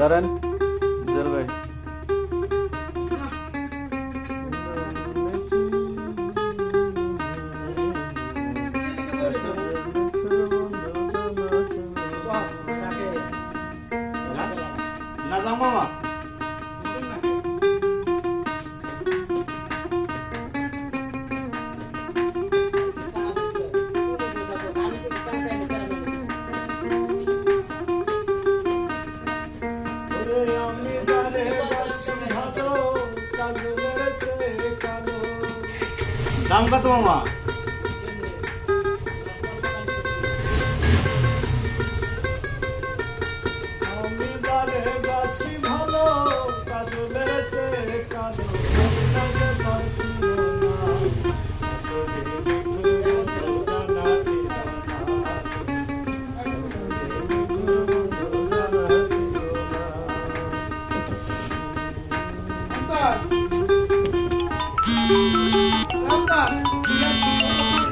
জল ভাই। না যাও মামা। দাম কত মামা? ভালো কাজু বেড়েছে কালো